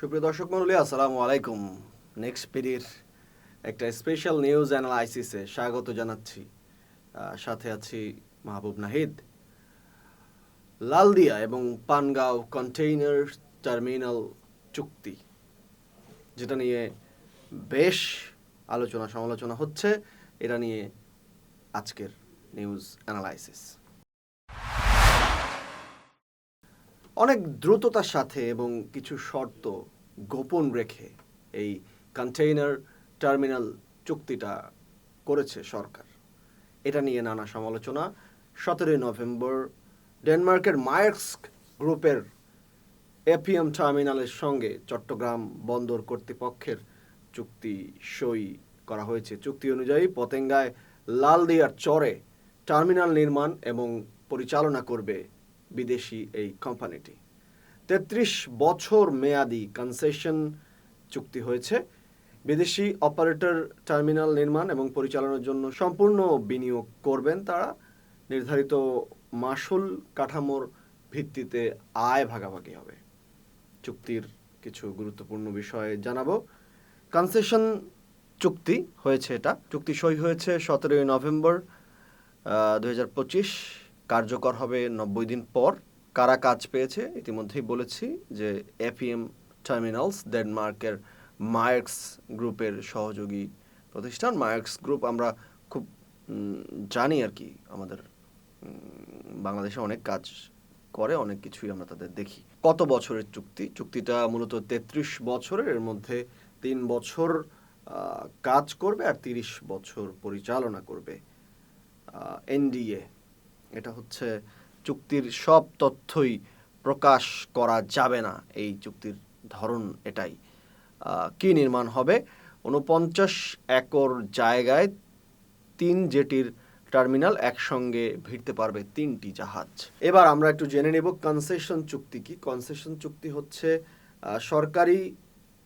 সুপ্রিয় দর্শক মন্ডলী আসসালামু আলাইকুম। নেক্সট পিডির একটা স্পেশাল নিউজ অ্যানালাইসিসে স্বাগত জানাচ্ছি। সাথে আছি মাহবুব নাহিদ। লালদিয়া এবং পানগাঁও কন্টেইনার টার্মিনাল চুক্তি, যেটা নিয়ে বেশ আলোচনা সমালোচনা হচ্ছে। এটা নিয়ে আজকের নিউজ অ্যানালাইসিস অনেক দ্রুততার সাথে এবং কিছু শর্ত গোপন রেখে এই কন্টেইনার টার্মিনাল চুক্তিটা করেছে সরকার। এটা নিয়ে নানা সমালোচনা। সতেরোই নভেম্বর ডেনমার্কের মায়ার্স গ্রুপের এপিএম টার্মিনালের সঙ্গে চট্টগ্রাম বন্দর কর্তৃপক্ষের চুক্তি সই করা হয়েছে। চুক্তি অনুযায়ী পতেঙ্গায় লালদিয়ার চরে টার্মিনাল নির্মাণ এবং পরিচালনা করবে বিদেশি এই কোম্পানিটি। তেত্রিশ বছর মেয়াদি কনসেশন চুক্তি হয়েছে। বিদেশি অপারেটর টার্মিনাল নির্মাণ এবং পরিচালনার জন্য সম্পূর্ণ বিনিয়োগ করবেন তারা। নির্ধারিত মাসুল কাঠামোর ভিত্তিতে আয় ভাগাভাগি হবে। চুক্তির কিছু গুরুত্বপূর্ণ বিষয়ে জানাব। কনসেশন চুক্তি হয়েছে এটা। চুক্তি সই হয়েছে সতেরোই নভেম্বর দু হাজার পঁচিশ। কার্যকর হবে নব্বই দিন পর। কারা কাজ পেয়েছে? ইতিমধ্যেই বলেছি যে এপিএম টার্মিনালস, ডেনমার্কের মায়ার্কস গ্রুপের সহযোগী প্রতিষ্ঠান। মায়ার্কস গ্রুপ আমরা খুব জানি আর কি, আমাদের বাংলাদেশে অনেক কাজ করে, অনেক কিছুই আমরা তাদের দেখি। কত বছরের চুক্তি? চুক্তিটা মূলত তেত্রিশ বছরের, এর মধ্যে তিন বছর কাজ করবে আর তিরিশ বছর পরিচালনা করবে এনডিএ। এটা হচ্ছে চুক্তির সব তথ্যই প্রকাশ করা যাবে না। এই চুক্তির ধরন এটাই। কি নির্মাণ হবে? উনপঞ্চাশ একর জায়গায় তিন জেটির টার্মিনাল একসঙ্গে ভিড়তে পারবে তিনটি জাহাজ। এবার আমরা একটু জেনে নেব কনসেশন চুক্তি কি? কনসেশন চুক্তি হচ্ছে সরকারি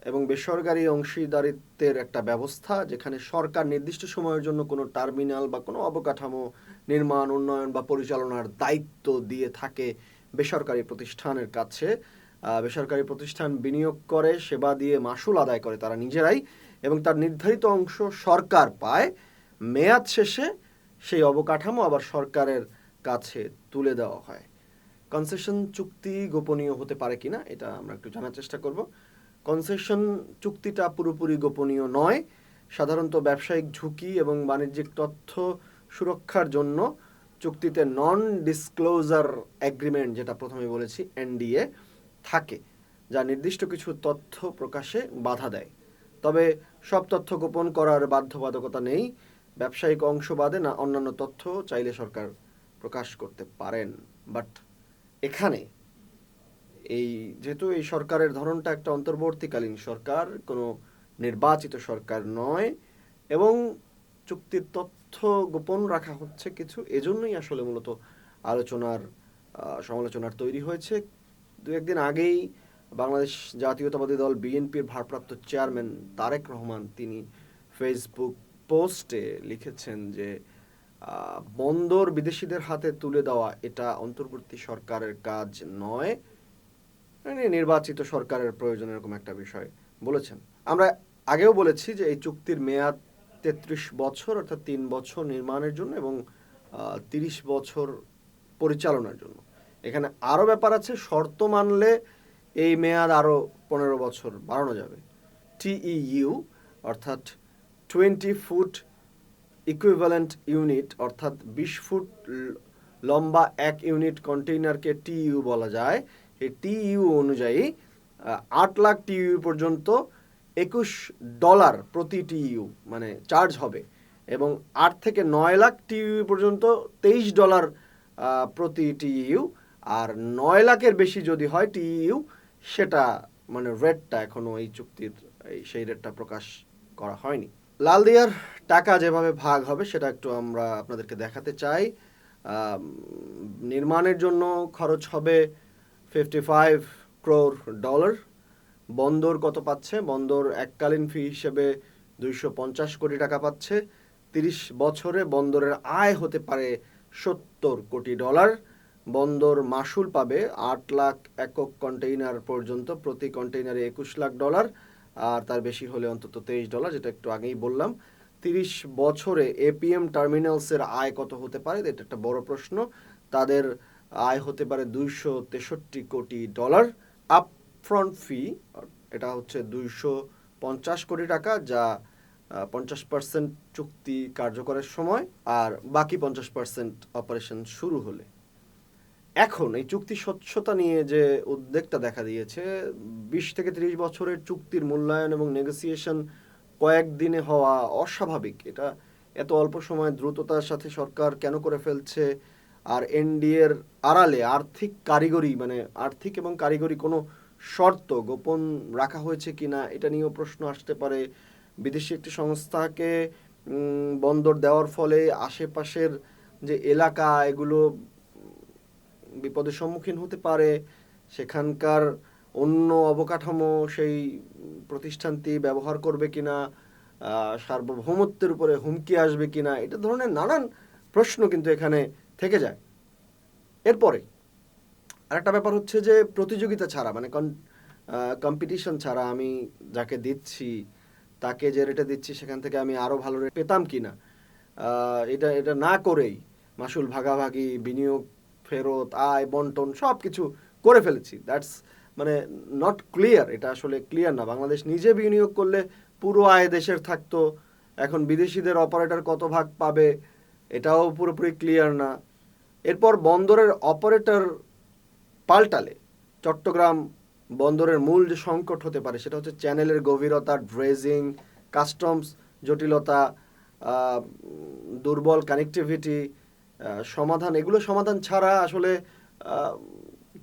এবং বেসরকারি অংশীদারিত্বের একটা ব্যবস্থা, যেখানে সরকার নির্দিষ্ট সময়ের জন্য কোনো টার্মিনাল বা কোনো অবকাঠামো নির্মাণ, উন্নয়ন বা পরিচালনার দায়িত্ব দিয়ে থাকে বেসরকারি প্রতিষ্ঠানের কাছে। বেসরকারি প্রতিষ্ঠান বিনিয়োগ করে, সেবা দিয়ে মাসুল আদায় করে তারা নিজেরাই এবং তার নির্ধারিত অংশ সরকার পায়। মেয়াদ শেষে সেই অবকাঠামো আবার সরকারের কাছে তুলে দেওয়া হয়। কনসেশন চুক্তি গোপনীয় হতে পারে কিনা, এটা আমরা একটু জানার চেষ্টা করব। কনসেশন চুক্তিটা পুরোপুরি গোপনীয় নয়। সাধারণত ব্যবসায়িক ঝুঁকি এবং বাণিজ্যিক তথ্য সুরক্ষার জন্য চুক্তিতে নন ডিসক্লোজার অ্যাগ্রিমেন্ট যেটা প্রথমে বলেছি, এনডিএ থাকে, যা নির্দিষ্ট কিছু তথ্য প্রকাশে বাধা দেয়। তবে সব তথ্য গোপন করার বাধ্যবাধকতা নেই। ব্যবসায়িক অংশ বাদে না অন্যান্য তথ্য চাইলে সরকার প্রকাশ করতে পারেন। বাট এখানে এই যেহেতু এই সরকারের ধরনটা একটা অন্তর্বর্তীকালীন সরকার, কোনো নির্বাচিত সরকার নয় এবং চুক্তির তথ্য গোপন রাখা হচ্ছে কিছু, এজন্যই আসলে মূলত আলোচনার সমালোচনার তৈরি হয়েছে। দু, একদিন আগেই বাংলাদেশ জাতীয়তাবাদী দল বিএনপির ভারপ্রাপ্ত চেয়ারম্যান তারেক রহমান তিনি ফেসবুক পোস্টে লিখেছেন যে বন্দর বিদেশিদের হাতে তুলে দেওয়া এটা অন্তর্বর্তী সরকারের কাজ নয়। নির্বাচিত সরকারের প্রয়োজন এরকম একটা বিষয় বলেছেন। আমরা আগেও বলেছি যে এই চুক্তির মেয়াদ তেত্রিশ বছর অর্থাৎ তিন বছর নির্মাণের জন্য এবং তিরিশ বছর পরিচালনার জন্য। এখানে আরও ব্যাপার আছে, শর্ত মানলে এই মেয়াদ আরও পনেরো বছর বাড়ানো যাবে। টিইইউ অর্থাৎ টোয়েন্টি ফুট ইকুইভ্যালেন্ট ইউনিট অর্থাৎ বিশ ফুট লম্বা এক ইউনিট কন্টেইনারকে টিইউ বলা যায়। এই টিইউ অনুযায়ী আট লাখ টিইউ পর্যন্ত একুশ ডলার প্রতি টিইউ মানে চার্জ হবে এবং আট থেকে নয় লাখ টিইউ পর্যন্ত তেইশ ডলার প্রতি টিইউ। আর নয় লাখের বেশি যদি হয় টিইউ, সেটা মানে রেটটা এখনও এই চুক্তির, এই সেই রেটটা প্রকাশ করা হয়নি। লালদিয়ার টাকা যেভাবে ভাগ হবে, সেটা একটু আমরা আপনাদেরকে দেখাতে চাই। নির্মাণের জন্য খরচ হবে ফিফটি ফাইভ ক্রোর ডলার বন্দর কত পাচ্ছে? বন্দর এককালীন ফি হিসেবে দুইশো পঞ্চাশ কোটি টাকা পাচ্ছে। তিরিশ বছরে বন্দরের আয় হতে পারে সত্তর কোটি ডলার। বন্দর মাসুল পাবে আট লাখ একক কন্টেইনার পর্যন্ত, প্রতি কন্টেইনারে একুশ লাখ ডলার। আর তার বেশি হলে অন্তত তেইশ ডলার, যেটা একটু আগেই বললাম। তিরিশ বছরে এপিএম টার্মিনালসের আয় কত হতে পারে? এটা একটা বড় প্রশ্ন। তাদের আয় হতে পারে দুইশো তেষট্টি কোটি ডলার। আপফ্রন্ট ফি এটা হচ্ছে দুইশো পঞ্চাশ কোটি টাকা, যা পঞ্চাশ পার্সেন্ট চুক্তি কার্যকরের সময়, আর বাকি পঞ্চাশ পার্সেন্ট অপারেশন শুরু হলে। এখন এই চুক্তি স্বচ্ছতা নিয়ে যে উদ্বেগটা দেখা দিয়েছে, বিশ থেকে ত্রিশ বছরের চুক্তির মূল্যায়ন এবং নেগোসিয়েশন কয়েকদিনে হওয়া অস্বাভাবিক। এটা এত অল্প সময় দ্রুততার সাথে সরকার কেন করে ফেলছে আর এনডিএর আড়ালে আর্থিক কারিগরি মানে আর্থিক এবং কারিগরি কোনো শর্ত গোপন রাখা হয়েছে কি না এটা নিয়েও প্রশ্ন আসতে পারে। বিদেশি একটি সংস্থাকে বন্দর দেওয়ার ফলে আশেপাশের যে এলাকা এগুলো বিপদের সম্মুখীন হতে পারে। সেখানকার অন্য অবকাঠামো সেই প্রতিষ্ঠানটি ব্যবহার করবে কিনা আহ, সার্বভৌমত্বের উপরে হুমকি আসবে কিনা এটা ধরনের নানান প্রশ্ন কিন্তু এখানে থেকে যায়। এরপরে আরেকটা ব্যাপার হচ্ছে যে প্রতিযোগিতা ছাড়া মানে কম্পিটিশন ছাড়া আমি যাকে দিচ্ছি, তাকে যে রেটে দিচ্ছি, সেখান থেকে আমি আরও ভালো রেট পেতাম কি না এটা এটা না করেই মাসুল ভাগাভাগি, বিনিয়োগ, ফেরত, আয়, বন্টন সব কিছু করে ফেলেছি। দ্যাটস মানে নট ক্লিয়ার এটা আসলে ক্লিয়ার না। বাংলাদেশ নিজে বিনিয়োগ করলে পুরো আয় দেশের থাকতো, এখন বিদেশিদের অপারেটর কত ভাগ পাবে, এটাও পুরোপুরি ক্লিয়ার না। এরপর বন্দরের অপারেটর পাল্টালে চট্টগ্রাম বন্দরের মূল যে সংকট হতে পারে সেটা হচ্ছে চ্যানেলের গভীরতা ড্রেজিং কাস্টমস জটিলতা দুর্বল কানেক্টিভিটি সমাধান, এগুলো সমাধান ছাড়া আসলে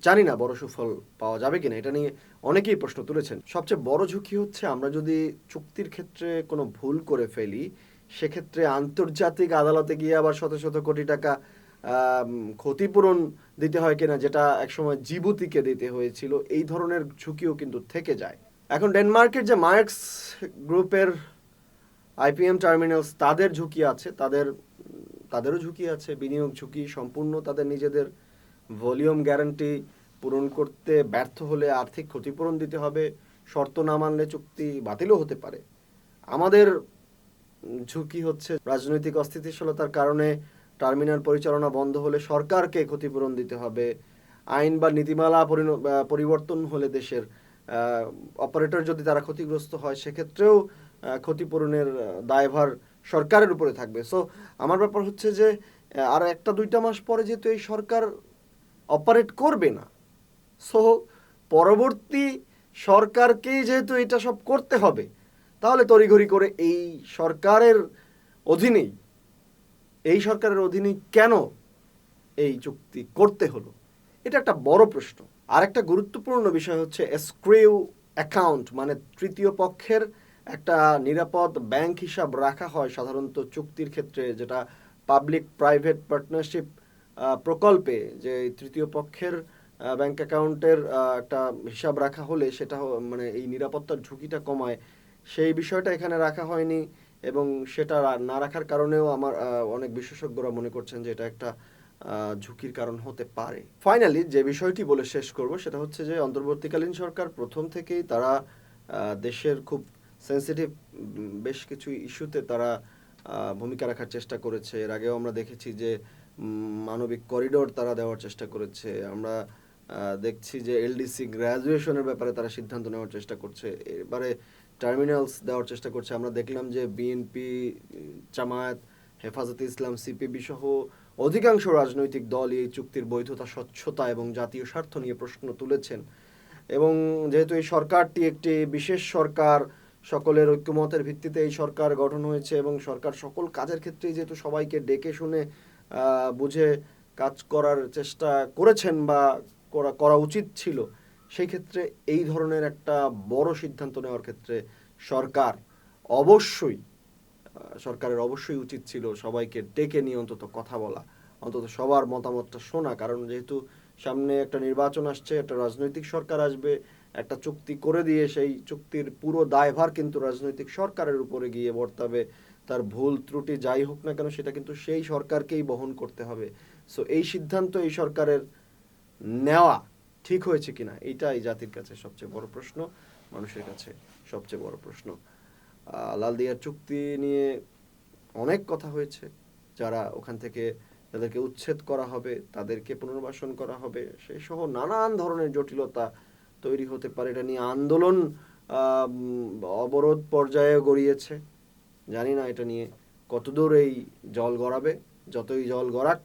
জানি না বড় সুফল পাওয়া যাবে কিনা, এটা নিয়ে অনেকেই প্রশ্ন তুলেছেন। সবচেয়ে বড় ঝুঁকি হচ্ছে আমরা যদি চুক্তির ক্ষেত্রে কোনো ভুল করে ফেলি, সেক্ষেত্রে আন্তর্জাতিক আদালতে গিয়ে আবার শত শত কোটি টাকা ক্ষতিপূরণ দিতে হয় কিনা, যেটা একসময় জিবুতিকে দিতে হয়েছিল, এই ধরনের ঝুঁকিও কিন্তু থেকে যায়। এখন ডেনমার্কের যে মার্কস গ্রুপের আইপিএম টার্মিনালস, তাদের ঝুঁকি আছে, তাদের, তাদেরও ঝুঁকি আছে, বিনিয়োগ ঝুঁকি সম্পূর্ণ তাদের নিজেদের ভলিউম গ্যারান্টি পূরণ করতে ব্যর্থ হলে আর্থিক ক্ষতিপূরণ দিতে হবে, শর্ত না মানলে চুক্তি বাতিলও হতে পারে। আমাদের ঝুঁকি হচ্ছে রাজনৈতিক অস্থিতিশীলতার কারণে টার্মিনাল পরিচালনা বন্ধ হলে সরকারকে ক্ষতিপূরণ দিতে হবে। আইন বা নীতিমালা পরিবর্তন হলে দেশের অপারেটর যদি তারা ক্ষতিগ্রস্ত হয়, সেক্ষেত্রেও ক্ষতিপূরণের দায়ভার সরকারের উপরে থাকবে। সো আমার ব্যাপার হচ্ছে যে আর একটা দুইটা মাস পরে যেহেতু এই সরকার অপারেট করবে না সো পরবর্তী সরকারকেই যেহেতু এটা সব করতে হবে, তাহলে তড়িঘড়ি করে এই সরকারের অধীনেই এই সরকারের অধীনে কেন এই চুক্তি করতে হলো? এটা একটা বড় প্রশ্ন। আর একটা গুরুত্বপূর্ণ বিষয় হচ্ছে এসক্রিউ অ্যাকাউন্ট মানে তৃতীয় পক্ষের একটা নিরাপদ ব্যাংক হিসাব রাখা হয় সাধারণত চুক্তির ক্ষেত্রে, যেটা পাবলিক প্রাইভেট পার্টনারশিপ প্রকল্পে, যে তৃতীয় পক্ষের ব্যাংক অ্যাকাউন্টের একটা হিসাব রাখা হলে সেটা মানে এই নিরাপত্তার ঝুঁকিটা কমায়। সেই বিষয়টা এখানে রাখা হয়নি। এবং সেটা না রাখার কারণেও আমার অনেক বিশেষজ্ঞরা মনে করছেন যে এটা একটা ঝুঁকির কারণ হতে পারে। ফাইনালি যে বিষয়টি বলে শেষ করব সেটা হচ্ছে যে অন্তর্বর্তীকালীন সরকার প্রথম থেকেই তারা দেশের খুব সেন্সিটিভ বেশ কিছু ইস্যুতে তারা ভূমিকা রাখার চেষ্টা করেছে। এর আগেও আমরা দেখেছি যে মানবিক করিডোর তারা দেওয়ার চেষ্টা করেছে। আমরা দেখছি যে এলডিসি গ্র্যাজুয়েশনের ব্যাপারে তারা সিদ্ধান্ত নেওয়ার চেষ্টা করছে। এবারে টার্মিনালস দেওয়ার চেষ্টা করছে। আমরা দেখলাম যে বিএনপি জামায়াত, হেফাজতে ইসলাম সিপিবি সহ অধিকাংশ রাজনৈতিক দল এই চুক্তির বৈধতা, স্বচ্ছতা এবং জাতীয় স্বার্থ নিয়ে প্রশ্ন তুলেছেন। এবং যেহেতু এই সরকারটি একটি বিশেষ সরকার, সকলের ঐক্যমতের ভিত্তিতে এই সরকার গঠন হয়েছে এবং সরকার সকল কাজের ক্ষেত্রেই যেহেতু সবাইকে ডেকে শুনে বুঝে কাজ করার চেষ্টা করেছেন বা করা করা উচিত ছিল সেই ক্ষেত্রে এই ধরনের একটা বড় সিদ্ধান্ত নেওয়ার ক্ষেত্রে সরকার অবশ্যই সরকারের অবশ্যই উচিত ছিল সবাইকে ডেকে নিয়ে অন্তত কথা বলা, অন্তত সবার মতামতটা শোনা। কারণ যেহেতু সামনে একটা নির্বাচন আসছে, একটা রাজনৈতিক সরকার আসবে, একটা চুক্তি করে দিয়ে সেই চুক্তির পুরো দায়ভার কিন্তু রাজনৈতিক সরকারের উপরে গিয়ে বর্তাবে। তার ভুল, ত্রুটি যাই হোক না কেন, সেটা কিন্তু সেই সরকারকেই বহন করতে হবে। সো এই সিদ্ধান্ত এই সরকারের নেওয়া ঠিক হয়েছে কিনা এইটা এই জাতির কাছে সবচেয়ে বড় প্রশ্ন মানুষের কাছে সবচেয়ে বড় প্রশ্ন। আহ, লালদিয়ার চুক্তি নিয়ে অনেক কথা হয়েছে যারা ওখান থেকে যাদেরকে উচ্ছেদ করা হবে তাদেরকে পুনর্বাসন করা হবে সেই সহ নানান ধরনের জটিলতা তৈরি হতে পারে এটা নিয়ে আন্দোলন অবরোধ পর্যায়ে গড়িয়েছে। জানি না এটা নিয়ে কতদূর এই জল গড়াবে যতই জল গড়াক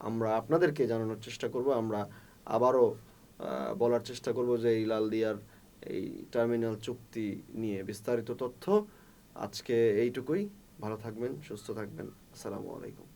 আমরা আপনাদেরকে জানানোর চেষ্টা করব আমরা আবারও বলার চেষ্টা করব যে এই লালদিয়ার এই টার্মিনাল চুক্তি নিয়ে বিস্তারিত তথ্য। আজকে এইটুকুই। ভালো থাকবেন, সুস্থ থাকবেন। আসসালামু আলাইকুম।